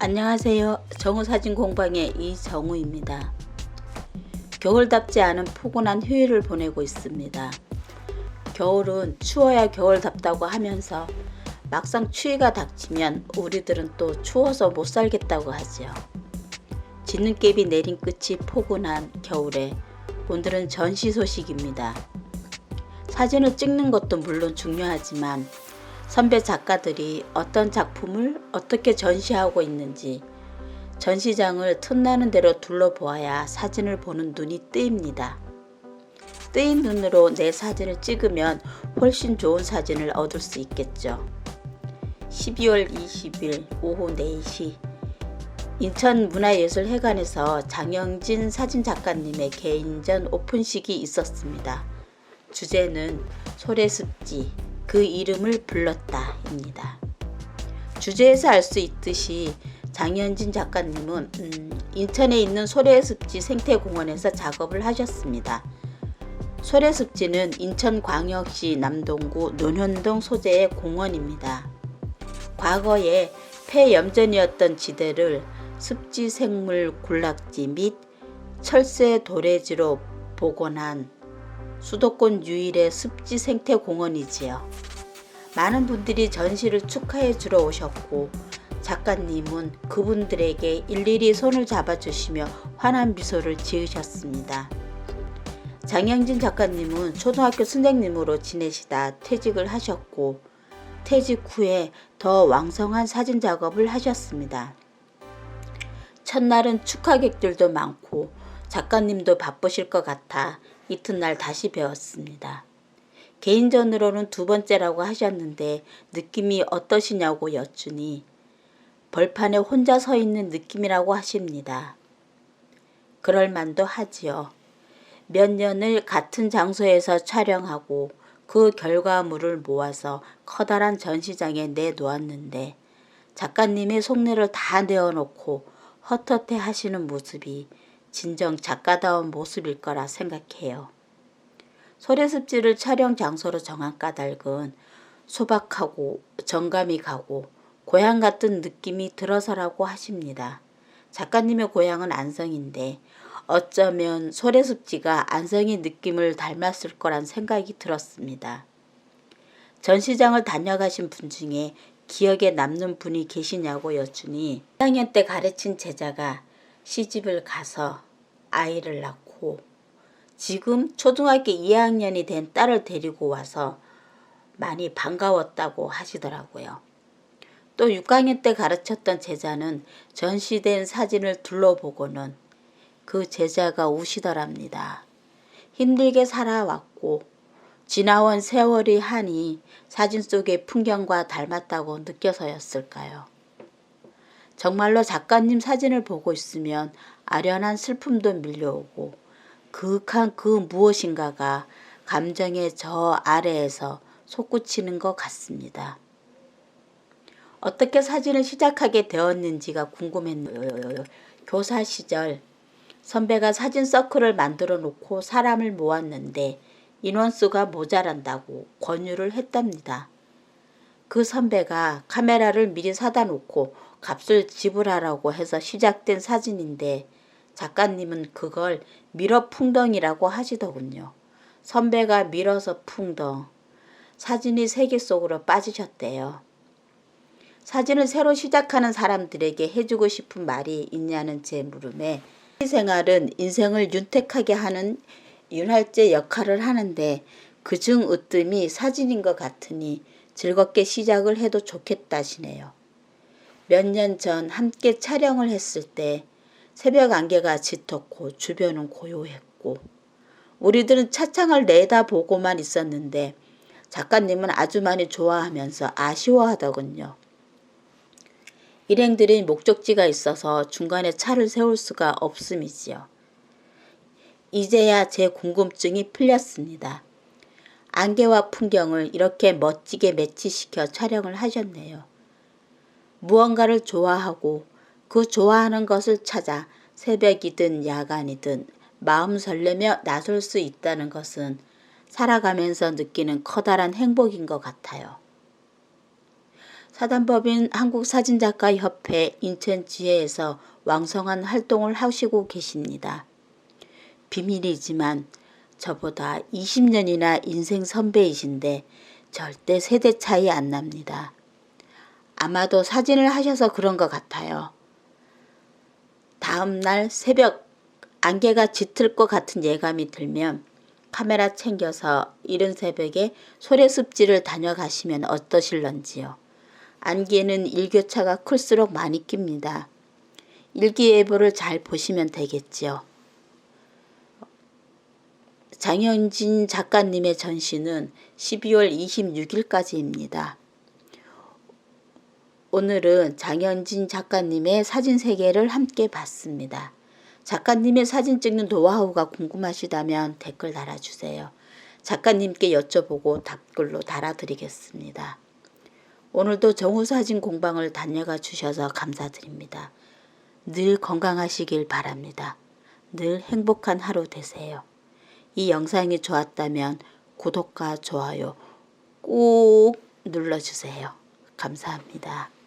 안녕하세요. 정우사진 공방의 이정우입니다. 겨울답지 않은 포근한 휴일을 보내고 있습니다. 겨울은 추워야 겨울답다고 하면서 막상 추위가 닥치면 우리들은 또 추워서 못 살겠다고 하지요. 진눈깨비 내린 끝이 포근한 겨울에 오늘은 전시 소식입니다. 사진을 찍는 것도 물론 중요하지만 선배 작가들이 어떤 작품을 어떻게 전시하고 있는지 전시장을 틈나는 대로 둘러보아야 사진을 보는 눈이 뜨입니다. 뜨인 눈으로 내 사진을 찍으면 훨씬 좋은 사진을 얻을 수 있겠죠. 12월 20일 오후 4시 인천문화예술회관에서 장영진 사진작가님의 개인전 오픈식이 있었습니다. 주제는 소래습지 그 이름을 불렀다입니다. 주제에서 알 수 있듯이 장현진 작가님은 음, 인천에 있는 소래습지 생태공원에서 작업을 하셨습니다. 소래습지는 인천광역시 남동구 논현동 소재의 공원입니다. 과거에 폐염전이었던 지대를 습지 생물 군락지 및 철새 도래지로 복원한 수도권 유일의 습지 생태 공원이지요. 많은 분들이 전시를 축하해 주러 오셨고 작가님은 그분들에게 일일이 손을 잡아주시며 환한 미소를 지으셨습니다. 장영진 작가님은 초등학교 선생님으로 지내시다 퇴직을 하셨고 퇴직 후에 더 왕성한 사진 작업을 하셨습니다. 첫날은 축하객들도 많고 작가님도 바쁘실 것 같아 이튿날 다시 배웠습니다. 개인전으로는 두 번째라고 하셨는데 느낌이 어떠시냐고 여쭈니 벌판에 혼자 서 있는 느낌이라고 하십니다. 그럴 만도 하지요. 몇 년을 같은 장소에서 촬영하고 그 결과물을 모아서 커다란 전시장에 내놓았는데 작가님의 속내를 다 내어놓고 헛헛해 하시는 모습이 진정 작가다운 모습일 거라 생각해요. 소래습지를 촬영 장소로 정한 까닭은 소박하고 정감이 가고 고향 같은 느낌이 들어서라고 하십니다. 작가님의 고향은 안성인데 어쩌면 소래습지가 안성의 느낌을 닮았을 거란 생각이 들었습니다. 전시장을 다녀가신 분 중에 기억에 남는 분이 계시냐고 여쭈니 1학년 때 가르친 제자가 시집을 가서 아이를 낳고 지금 초등학교 2학년이 된 딸을 데리고 와서 많이 반가웠다고 하시더라고요. 또 6학년 때 가르쳤던 제자는 전시된 사진을 둘러보고는 그 제자가 우시더랍니다. 힘들게 살아왔고 지나온 세월이 하니 사진 속의 풍경과 닮았다고 느껴서였을까요? 정말로 작가님 사진을 보고 있으면 아련한 슬픔도 밀려오고 그윽한 그 무엇인가가 감정의 저 아래에서 솟구치는 것 같습니다. 어떻게 사진을 시작하게 되었는지가 궁금했네요. 교사 시절 선배가 사진 서클을 만들어 놓고 사람을 모았는데 인원수가 모자란다고 권유를 했답니다. 그 선배가 카메라를 미리 사다 놓고 값을 지불하라고 해서 시작된 사진인데 작가님은 그걸 밀어 풍덩이라고 하시더군요. 선배가 밀어서 풍덩. 사진이 세계 속으로 빠지셨대요. 사진을 새로 시작하는 사람들에게 해주고 싶은 말이 있냐는 제 물음에 생활은 인생을 윤택하게 하는 윤활제 역할을 하는데 그중 으뜸이 사진인 것 같으니 즐겁게 시작을 해도 좋겠다시네요. 몇 년 전 함께 촬영을 했을 때 새벽 안개가 짙었고 주변은 고요했고 우리들은 차창을 내다보고만 있었는데 작가님은 아주 많이 좋아하면서 아쉬워하더군요. 일행들이 목적지가 있어서 중간에 차를 세울 수가 없음이지요. 이제야 제 궁금증이 풀렸습니다. 안개와 풍경을 이렇게 멋지게 매치시켜 촬영을 하셨네요. 무언가를 좋아하고 그 좋아하는 것을 찾아 새벽이든 야간이든 마음 설레며 나설 수 있다는 것은 살아가면서 느끼는 커다란 행복인 것 같아요. 사단법인 한국사진작가협회 인천지회에서 왕성한 활동을 하시고 계십니다. 비밀이지만 저보다 20년이나 인생 선배이신데 절대 세대 차이 안 납니다. 아마도 사진을 하셔서 그런 것 같아요. 다음 날 새벽 안개가 짙을 것 같은 예감이 들면 카메라 챙겨서 이른 새벽에 소래습지를 다녀가시면 어떠실런지요. 안개는 일교차가 클수록 많이 낍니다. 일기예보를 잘 보시면 되겠지요. 장현진 작가님의 전시는 12월 26일까지입니다. 오늘은 장현진 작가님의 사진 세계를 함께 봤습니다. 작가님의 사진 찍는 노하우가 궁금하시다면 댓글 달아주세요. 작가님께 여쭤보고 답글로 달아드리겠습니다. 오늘도 정우사진 공방을 다녀가 주셔서 감사드립니다. 늘 건강하시길 바랍니다. 늘 행복한 하루 되세요. 이 영상이 좋았다면 구독과 좋아요 꾹 눌러주세요. 감사합니다.